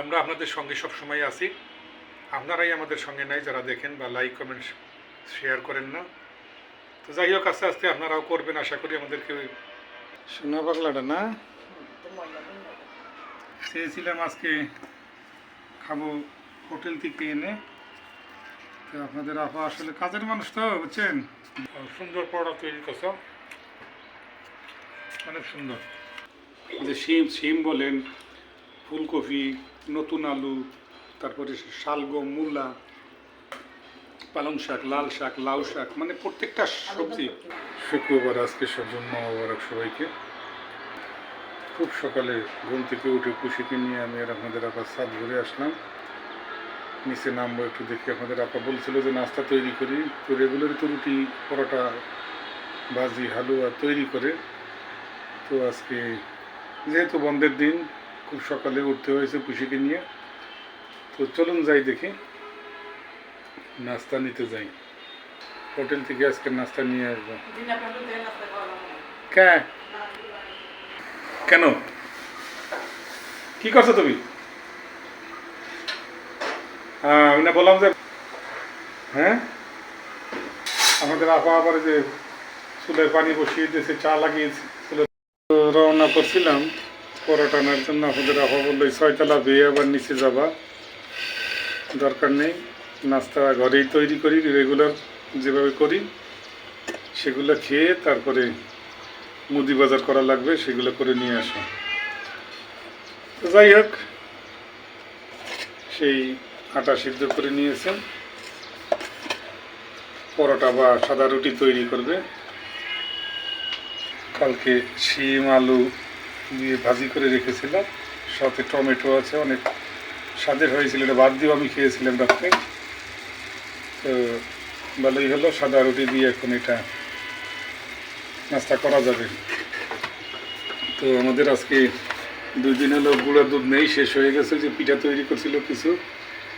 আমরা আপনাদের সঙ্গে সব সময় আছি। আপনারাই আমাদের সঙ্গে নাই, যারা দেখেন বা লাইক কমেন্ট শেয়ার করেন না। তো যাই হোক, আস্তে আস্তে আপনারাও করবেন, আশা করি আমাদেরকে শোনা পাগলাটা না? চেয়েছিলাম আজকে খাব হোটেল থেকে এনে। তো আপনাদের আপা আসলে কাজের মানুষ তো, বুঝছেন? সুন্দর পড়া তৈরি করছ। অনেক সুন্দর। শিম শিম বলেন ফুলকপি, নতুন আলু, তারপরে শালগম, মূলা, পালং শাক, লাল শাক, লাউ শাক মানে প্রত্যেকটা সবজি। শুক্রবার আজকে সজন মহাবারক সবাইকে। খুব সকালে ঘুম থেকে উঠে খুশিকে নিয়ে আমি আর আপনাদের আবার সাত ঘুরে আসলাম। নিচে নামবো একটু দেখি আপনাদের আপা বলছিল যে নাস্তা তৈরি করি, তো রেগুলার তো রুটি, পরোটা, ভাজি, হালুয়া তৈরি করে। তো আজকে যেহেতু বন্ধের দিন খুব সকালে উঠতে হয়েছে খুশিকে নিয়ে। তো চলুন যাই দেখি। নাস্তা নিতে যাই। হোটেল থেকে আজকে নাস্তা নিয়ে আসব। কেন? কি করছ তুমি? হ্যাঁ আমি না বললাম যে হ্যাঁ? আমাদের আপা আবার যে চুলের পানি বসিয়ে দিয়েছে, চা লাগিয়েছে রওনা করছিলাম। পরোটা আনার জন্য আপনাদের আপা বলল ছয়তলা বেয়ে আবার নিচে যাবা। দরকার নেই, নাস্তা ঘরেই তৈরি করি রেগুলার যেভাবে করি, সেগুলো খেয়ে তারপরে মুদি বাজার করা লাগবে, সেগুলো করে নিয়ে আসো। তো যাই হোক, সেই আটা সিদ্ধ করে নিয়েছেন। পরোটা বা সাদা রুটি তৈরি করবে। কালকে শিম, আলু দিয়ে ভাজি করে রেখেছিলাম। সাথে টমেটো আছে, অনেক স্বাদের হয়েছিল। এটা বাদ দিয়েও আমি খেয়েছিলাম রাত্রে। তো ভালোই হলো, সাদা রুটি দিয়ে এখন এটা নাস্তা করা যাবে। তো আমাদের আজকে দুই দিন হলো গুঁড়া দুধ নেই, শেষ হয়ে গেছে। যে পিঠা তৈরি করছিল কিছু।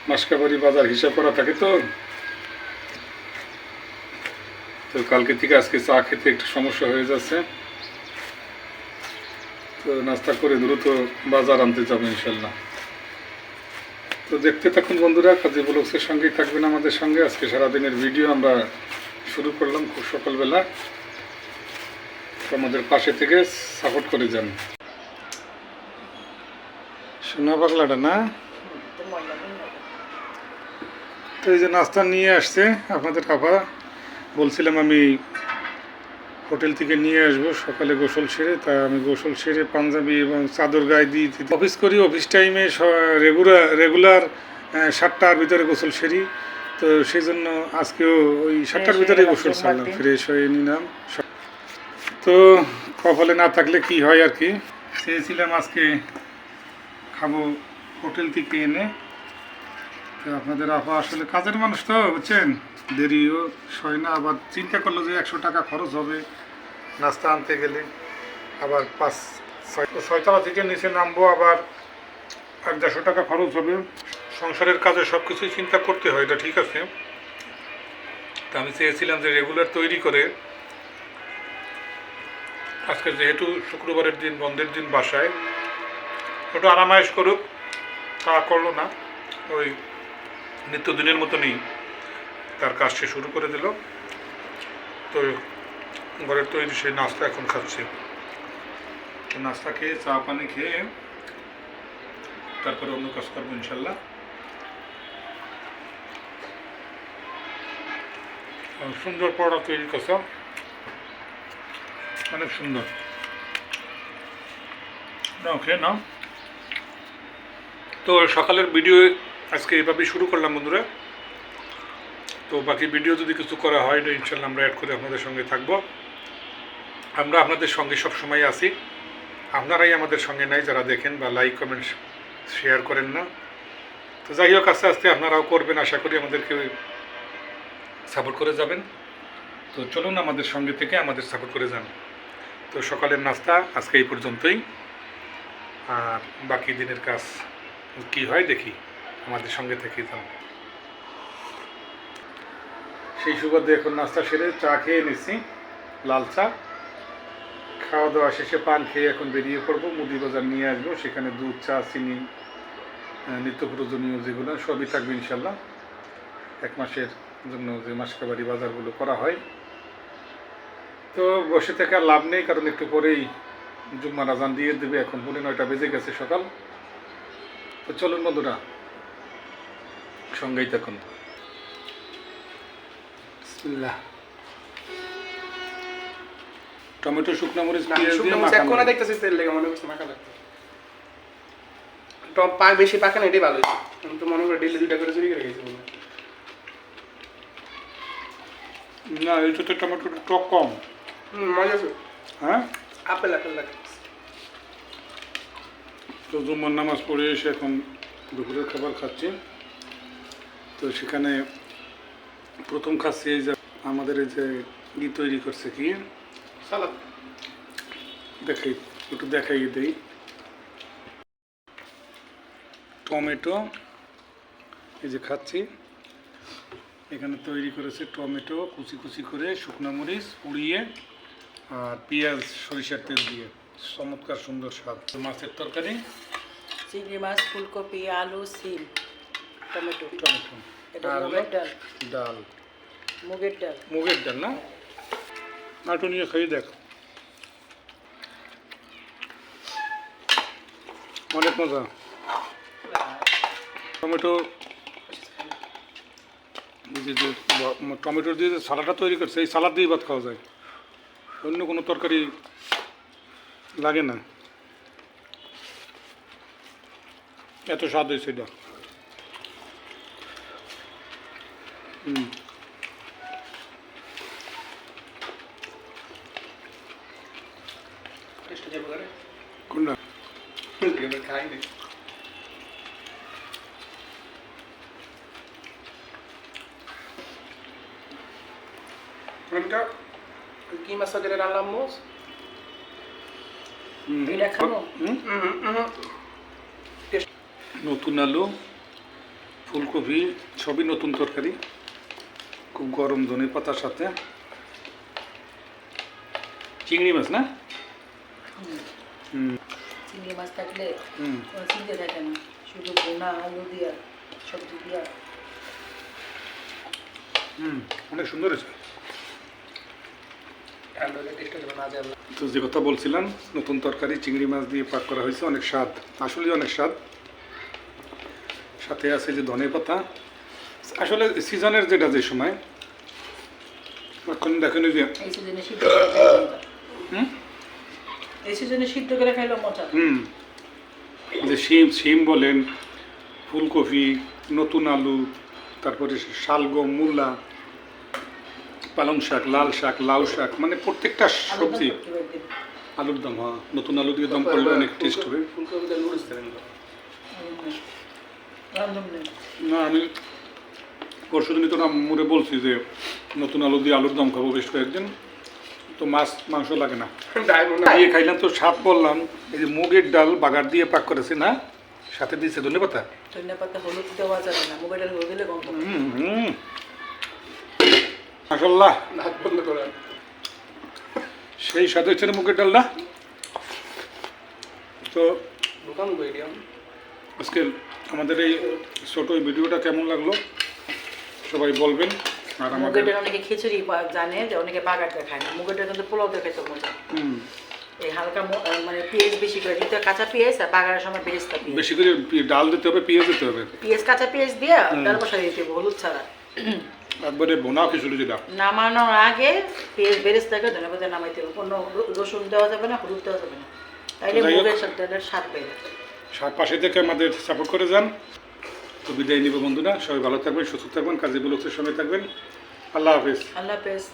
মাসকাবারি বাজার হিসাব করা থাকে তো। তো কালকে থেকে আজকে চা খেতে একটু সমস্যা হয়ে যাচ্ছে। তো নাস্তা করে দ্রুত বাজার আনতে যাব ইনশাল্লাহ। তো দেখতে থাকুন বন্ধুরা, কাজী ব্লগসের সঙ্গেই থাকবেন আমাদের সঙ্গে। আজকে সারাদিনের ভিডিও আমরা শুরু করলাম খুব সকালবেলা। আমাদের পাশে থেকে সাপোর্ট করে যান। সোনা পাগলাটা না? তো এই যে নাস্তা নিয়ে আসছে আপনাদের কাপা বলছিলাম আমি হোটেল থেকে নিয়ে আসব। সকালে গোসল সেরে তা আমি গোসল সেরে পাঞ্জাবি এবং চাদর গায়ে দিয়ে অফিস করি। অফিস টাইমে রেগুলার রেগুলার সাতটার ভিতরে গোসল সেরি। তো সেই জন্য আজকেও ওই সাতটার ভিতরে গোসল সারলাম ফ্রেশ হয়ে নিলাম। তো কপালে না থাকলে কি হয় আর কি? চেয়েছিলাম আজকে খাব হোটেল থেকে এনে। তো আপনাদের আপা আসলে কাজের মানুষ তো বুঝছেন? দেরিও হয় না, আবার চিন্তা করল যে একশো টাকা খরচ হবে। নাস্তা আনতে গেলে আবার পাঁচ, ছয়, ছয়তলা থেকে নিচে নামবো, আবার এক দেড়শো টাকা খরচ হবে। সংসারের কাজে সব কিছুই চিন্তা করতে হয়, এটা ঠিক আছে। তা আমি চেয়েছিলাম যে রেগুলার তৈরি করে, আজকে যেহেতু শুক্রবারের দিন, বন্ধের দিন বাসায়, একটু আরামায়েশ করুক, তা করল না। ওই নিত্যদিনের মতনই তার কাজ সে শুরু করে দিল। তো ঘরের তৈরি সেই নাস্তা এখন খাচ্ছে। নাস্তা খেয়ে, চা পানি খেয়ে তারপরে অন্য কাজ করব ইনশাল্লাহ। সুন্দর পড়া তৈরি করছে। অনেক সুন্দর। নাও, খেয়ে তো সকালের ভিডিও আজকে এভাবেই শুরু করলাম বন্ধুরা। তো বাকি ভিডিও যদি কিছু করা হয় এটা ইনশাল্লাহ আমরা অ্যাড করে আপনাদের সঙ্গে থাকব। আমরা আপনাদের সঙ্গে সব সময় আছি। আপনারাই আমাদের সঙ্গে নাই, যারা দেখেন বা লাইক কমেন্ট শেয়ার করেন না। তো যাই হোক, আস্তে আস্তে আপনারাও করবেন, আশা করি আমাদেরকে সাপোর্ট করে যাবেন। তো চলুন আমাদের সঙ্গে থেকে আমাদের সাপোর্ট করে যান। তো সকালের নাস্তা, আজকে এই পর্যন্তই। আর বাকি দিনের কাজ কি হয়, দেখি। আমাদের সঙ্গে থেকে যান। সেই সুবাদে এখন নাস্তা সেরে চা খেয়ে নিচ্ছি, লাল চা। খাওয়া দাওয়া শেষে পান খেয়ে এখন বেরিয়ে পড়ব, মুদি বাজার নিয়ে আসব, সেখানে দুধ, চা, চিনি নিত্য প্রয়োজনীয় যেগুলো সবই থাকবে ইনশাল্লাহ। এক মাসের জন্য যে মাসকাবারি বাজারগুলো করা হয়। তো বসে থেকে আর লাভ নেই, কারণ একটু পরেই জুম্মা রাজান দিয়ে দেবে, এখন পৌনে নয়টা বেজে গেছে সকাল। তো চলুন বন্ধুরা, সঙ্গেই থাকুন। বিসমিল্লাহ। টমেটো শুকনো মরিচ পেঁয়াজ দিয়ে মাখানো। কোনা দেখতেছি তেল লেগে মনে করছে মাখা লাগতো টপ পা বেশি পাকে না এটাই ভালো হয়েছে। আমি তো মনে করি ডেলি দুইটা করে চুরি করে গেছি। না এইটাতে টমেটোর টক কম। হুম মজা আছে। হ্যাঁ? আপেল আপেল লাগে তো জুম্মার নামাজ পড়ে এসে এখন দুপুরের খাবার খাচ্ছি। তো সেখানে প্রথম খাচ্ছি এই যে আমাদের এই যে ই তৈরি করছে কি? সালাদ। দেখাই একটু দেখাই দিই। টমেটো এই যে খাচ্ছি। এখানে তৈরি করেছে টমেটো কুচি কুচি করে শুকনো মরিচ পুড়িয়ে আর পেঁয়াজ সরিষার তেল দিয়ে। চমৎকার সুন্দর স্বাদ। মাছের তরকারি? চিংড়ি মাছ ফুলকপি আলু সিম টমেটো। টমেটো। এটা ডাল। ডাল। মুগের ডাল। মুগের ডাল না? নাটু নিয়ে খেয়ে দেখ। অনেক মজা। টমেটো যে যে ব- টমেটো দিয়ে যে সালাডটা তৈরি করছে এই সালাদ দিয়ে ভাত খাওয়া যায়। অন্য কোনো তরকারি লাগে না। এত স্বাদ হয়েছে এটা। হুম টেস্ট যাবে করে কোনটা এবার খাই নি এটা কি মাছ দিলে রান্নাম মোস এটা খাব? নতুন আলু ফুলকপি সবই নতুন তরকারি। খুব গরম ধনে পাতার সাথে। চিংড়ি মাছ না? হুম। চিংড়ি মাছ থাকলে হুম। থাকে না। শুধু বোনা আলু দিয়া সবজি দিয়া। হুম অনেক সুন্দর হয়েছে। তো যে কথা বলছিলাম নতুন তরকারি চিংড়ি মাছ দিয়ে পাক করা হয়েছে অনেক স্বাদ। আসলে অনেক স্বাদ। সাথে আছে যে ধনে পাতা আসলে সিজনের যেটা যে সময় এখন দেখেন যে এই সিজনে সিদ্ধ করে খাইলে মজা হুম যে শিম শিম বলেন ফুলকপি নতুন আলু তারপরে শালগম মূলা পালং শাক লাল শাক লাউ শাক মানে প্রত্যেকটা সবজি আলুর দম হ্যাঁ নতুন আলু দিয়ে দম করলে অনেক টেস্ট হবে না আমি পরশু দিনই তো মুড়ে বলছি যে নতুন আলু দিয়ে আলুর দম খাব বেশ কয়েকদিন তো মাছ মাংস লাগে না। দিয়ে খাইলাম তো সাপ বললাম এই যে মুগের ডাল বাগার দিয়ে পাক করেছে না? সাথে দিয়েছে ধনে পাতা ধনিয়া পাতা হলুদ দেওয়া যাবে না মুগের ডাল হলুদ দিলে গন্ধ। হুম মাসাল্লাহ হাত বন্ধ করে সেই স্বাদ হচ্ছে না মুগের ডাল না? তো দোকান আজকে আমাদের এই ছোট ভিডিওটা কেমন লাগল? সবাই বলবেন। আর মুগের আমাদের ডাল অনেকে খিচুড়ি বা- জানে যে অনেকে দিয়ে খায় না। মুগের ডাল কিন্তু পোলাও দিয়ে খেতে মজা। হুম, এই হালকা ম- আহ, মানে পেঁয়াজ বেশি করে দিতে হয়, কাঁচা পেঁয়াজ আর বাগারের সময় বেরেস্তা পেঁয়াজ। বেশি করে পি- ডাল দিতে হবে পেঁয়াজ দিতে হবে। পেঁয়াজ কাঁচা পেঁয়াজ দিয়ে ডাল বসা দিতে হবে, হলুদ ছাড়া। একবারে বোনা খিচুড়ি যেটা। নামানোর আগে পেঁয়াজ বেরেস্তাকে ধনে পাতা নামাইতে হবে। কোনো র- রসুন দেওয়া যাবে না হলুদ দেওয়া যাবে না। তাইলে যাই হোক। মুগের ডালের স্বাদ বেড়ে সাত পাশে থেকে আমাদের সাপোর্ট করে যান। তো বিদায় নিব বন্ধুরা। সবাই ভালো থাকবেন, সুস্থ থাকবেন, কাজে বলুকের সঙ্গে থাকবেন। আল্লাহ হাফিজ। আল্লাহ হাফেজ।